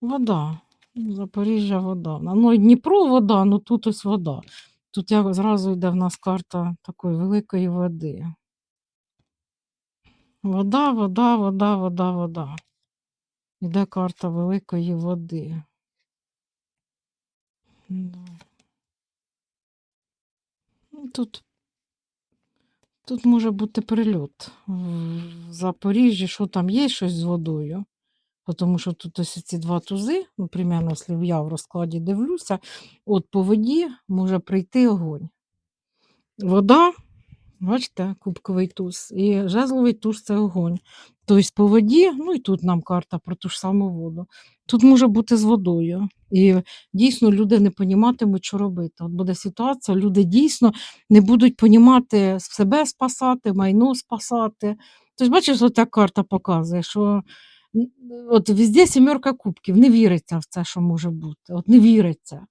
Вода. Запоріжжя вода. Ну, Дніпро вода, ну тут ось вода. Тут як зразу йде в нас карта такої великої води. Вода, вода, вода, вода, вода. Іде карта великої води. Ну, Тут, тут може бути прильот. В Запоріжжі, що там є щось з водою? Тому що тут ось ці два тузи, ну, примерно, якщо я в розкладі дивлюся, от по воді може прийти огонь. Вода, бачите, кубковий туз, і жезловий туз це огонь. Тобто по воді, ну і тут нам карта про ту ж саму воду. Тут може бути з водою. І дійсно люди не поніматимуть, що робити. От буде ситуація, люди дійсно не будуть понімати себе спасати, майно спасати. Тобто, бачиш, от ця карта показує, що от везде сімерка кубків, не віриться в це, що може бути. От не віриться.